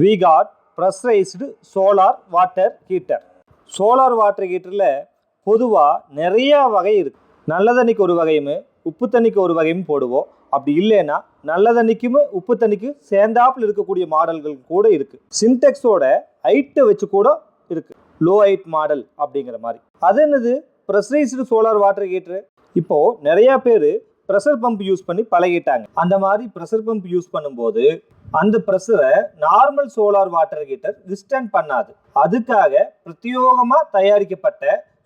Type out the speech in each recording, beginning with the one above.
V Guard pressurized solar water heater solar water ஹீட்டரில் பொதுவாக நிறையா வகை இருக்குது நல்ல தண்ணிக்கு ஒரு வகையும் உப்பு தண்ணிக்கு ஒரு வகையும் போடுவோம். அப்படி இல்லைன்னா நல்ல தண்ணிக்கும் உப்பு தண்ணிக்கும் சேர்ந்தாப்புல இருக்கக்கூடிய மாடல்கள் கூட இருக்குது சின்டெக்ஸோட ஹைட்டை வச்சு கூட இருக்குது லோ ஹைட் மாடல் அப்படிங்கிற மாதிரி. அது என்னது? ப்ரெஷரைஸ்டு சோலார் வாட்டர் ஹீட்ரு இப்போது நிறையா பேர் ப்ரெஷர் பம்ப் யூஸ் பண்ணி பழகிட்டாங்க. அந்த மாதிரி ப்ரெஷர் பம்ப் யூஸ் பண்ணும்போது அந்த ப்ரெஸ்ஸரை normal solar water heater withstand பண்ணாது. அதுக்காக பிரத்யோகமாக தயாரிக்கப்பட்ட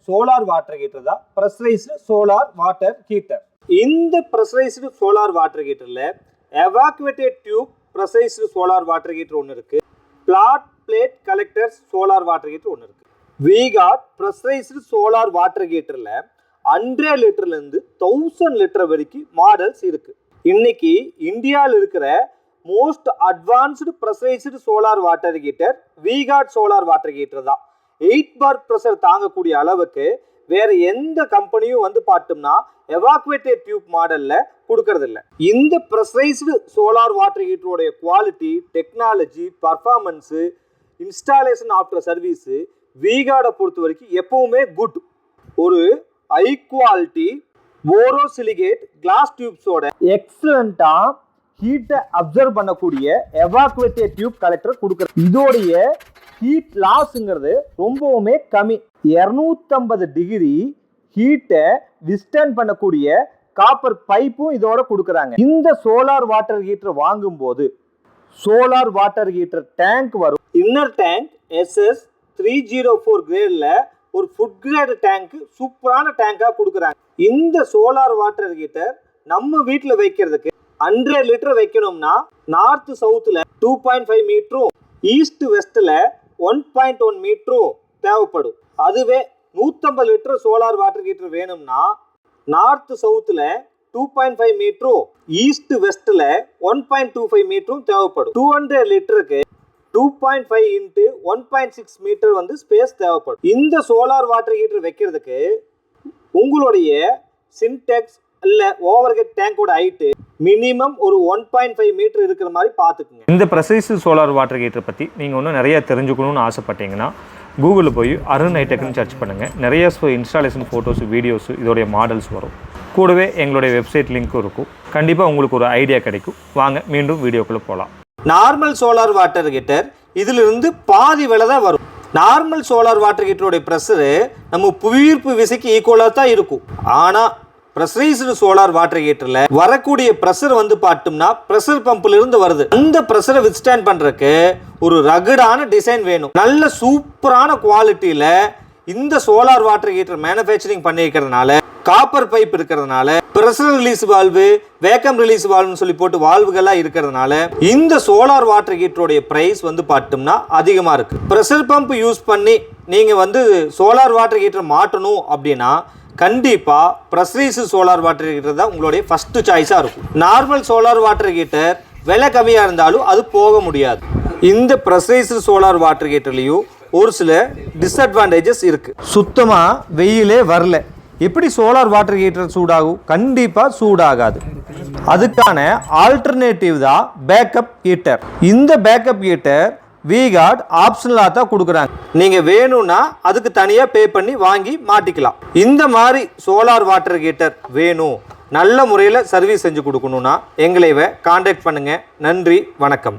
சோலார் வாட்டர் ஹீட்டர் தான் ப்ரெஷரைஸ்டு சோலார் வாட்டர் ஹீட்டர். இந்த pressurised solar water ஹீட்டரில் evacuated tube pressurised solar water heater ஒன்று இருக்குது flat plate collectors solar water heater ஒன்று இருக்குது V Guard pressurised solar water ஹீட்டரில் hundred லிட்டர்லேருந்து தௌசண்ட் லிட்டர் வரைக்கும் மாடல்ஸ் இருக்குது இன்னைக்கு இந்தியாவில் இருக்கிற most advanced pressurised solar water heater V Guard solar water heater தான். எயிட் பார் ப்ரெஷர் தாங்கக்கூடிய அளவுக்கு வேற எந்த கம்பெனியும் வந்து பார்த்தோம்னா எவாக்குவேட்டட் டியூப் மாடலில் கொடுக்கறதில்ல. இந்த pressurised solar water ஹீட்டருடைய quality technology performance installation after service வீகாடை பொறுத்த வரைக்கும் எப்பவுமே குட் ஒரு ஹை குவாலிட்டி போரோசிலிகேட் கிளாஸ் டியூப்ஸோட எக்ஸலண்ட்டாக ஹீட்டை அப்சர்வ் பண்ணக்கூடிய எவாக்குவேட்டிவ் டியூப் கலெக்டர் கொடுக்குறது இதோடைய ஹீட் லாஸ்ங்கிறது ரொம்பவுமே கம்மி. இரநூத்தம்பது டிகிரி ஹீட்டை விஸ்டன் பண்ணக்கூடிய காப்பர் பைப்பும் இதோட கொடுக்குறாங்க. இந்த சோலார் வாட்டர் ஹீட்டர் வாங்கும்போது சோலார் வாட்டர் ஹீட்டர் டேங்க் வரும். Inner tank SS three zero four கிரேடில் ஒரு ஃபுட் கிரேடு டேங்க் சூப்பரான டேங்காக கொடுக்குறாங்க. இந்த சோலார் வாட்டர் ஹீட்டர் நம்ம வீட்டில் வைக்கிறதுக்கு ஹண்ட்ரட் லிட்டர் வைக்கணும்னா நார்த் சவுத்தில் டூ பாயிண்ட் ஃபைவ் மீட்டரும் ஈஸ்ட் வெஸ்ட்டில் ஒன் பாயிண்ட் ஒன் மீட்டரும் தேவைப்படும். அதுவே நூற்றம்பது லிட்டர் சோலார் வாட்டர் ஹீட்டர் வேணும்னா நார்த் சவுத்தில் டூ பாயிண்ட் ஃபைவ் மீட்டரும் ஈஸ்ட் வெஸ்ட்டில் ஒன் பாயிண்ட் டூ ஃபைவ் மீட்டரும் தேவைப்படும். டூ ஹண்ட்ரட் லிட்டருக்கு two point five into one point six metre வந்து ஸ்பேஸ் தேவைப்படும். இந்த சோலார் வாட்டர் ஹீட்டர் வைக்கிறதுக்கு உங்களுடைய சின்டெக்ஸ் இல்லை ஓவர்ஹெட் டேங்கோட ஹைட்டு மினிமம் ஒரு ஒன் பாயிண்ட் ஃபைவ் மீட்டர் இருக்கிற மாதிரி பார்த்துக்குங்க. இந்த ப்ரெசைஸ் சோலார் வாட்டர் ஹீட்டர் பற்றி நீங்கள் இன்னும் நிறைய தெரிஞ்சுக்கணும்னு ஆசைப்பட்டீங்கன்னா கூகுளில் போய் அருண் ஹைடெக்னு சர்ச் பண்ணுங்கள் நிறைய இன்ஸ்டாலேஷன் ஃபோட்டோஸ் வீடியோஸ் இதோடைய மாடல்ஸ் வரும். கூடவே எங்களுடைய வெப்சைட் லிங்க்கும் இருக்கும். கண்டிப்பாக உங்களுக்கு ஒரு ஐடியா கிடைக்கும். வாங்க மீண்டும் வீடியோக்குள்ளே போகலாம் நார்மல் சோலார் வாட்டர் ஹீட்டர் இதிலிருந்து பாதி விலை தான் வரும். நார்மல் சோலார் வாட்டர் ஹீட்டருடைய ப்ரெஷரு நம்ம புவியீர்ப்பு விசைக்கு ஈக்குவலாக தான் இருக்கும். ஆனால் ப்ரெஷரைஸ்டு சோலார் வாட்டர் ஹீட்டரில் வரக்கூடிய ப்ரெஷர் வந்து பார்த்தோம்னா ப்ரெஷர் பம்பில் இருந்து வருது. அந்த ப்ரெஷரை வித்ஸ்டாண்ட் பண்ணுறக்கு ஒரு ரகுடான டிசைன் வேணும். நல்ல சூப்பரான குவாலிட்டியில் இந்த சோலார் வாட்டர் ஹீட்டர் மேனுஃபேக்சரிங் பண்ணியிருக்கிறதுனால காப்பர் பைப் இருக்கிறதுனால pressure release valve vacuum release வால்வுன்னு சொல்லி போட்டு வால்வுகள்லாம் இருக்கிறதுனால இந்த சோலார் வாட்டர் ஹீட்டருடைய ப்ரைஸ் வந்து பார்த்தோம்னா அதிகமாக இருக்கு. ப்ரெஷர் பம்ப் யூஸ் பண்ணி நீங்கள் வந்து சோலார் வாட்டர் ஹீட்டர் மாட்டணும் அப்படின்னா கண்டிப்பாக ப்ரெஸ்ரீஸு சோலார் வாட்டர் ஹீட்டர் தான் உங்களுடைய ஃபஸ்ட்டு சாய்ஸாக இருக்கும். நார்மல் சோலார் வாட்டர் ஹீட்டர் விலை கம்மியாக இருந்தாலும் அது போக முடியாது. இந்த ப்ரெஸ்ரீஸு சோலார் வாட்டர் ஹீட்டர்லேயும் ஒரு சில டிஸ்அட்வான்டேஜஸ் இருக்குது சுத்தமாக வெயிலே வரல. எப்படி சோலார் வாட்டர் ஹீட்டர் சூடாகும்? கண்டிப்பாக சூடாகாது. அதுக்கான ஆல்டர்னேட்டிவ் தான் பேக்கப் ஹீட்டர் இந்த பேக்கப் ஹீட்டர் வி கார்டு ஆப்ஷனலாக தான் கொடுக்குறாங்க. நீங்கள் வேணும்னா அதுக்கு தனியாக பே பண்ணி வாங்கி மாட்டிக்கலாம். இந்த மாதிரி சோலார் வாட்டர் ஹீட்டர் வேணும். நல்ல முறையில் சர்வீஸ் செஞ்சு கொடுக்கணுன்னா எங்களை காண்டாக்ட் பண்ணுங்கள் நன்றி வணக்கம்.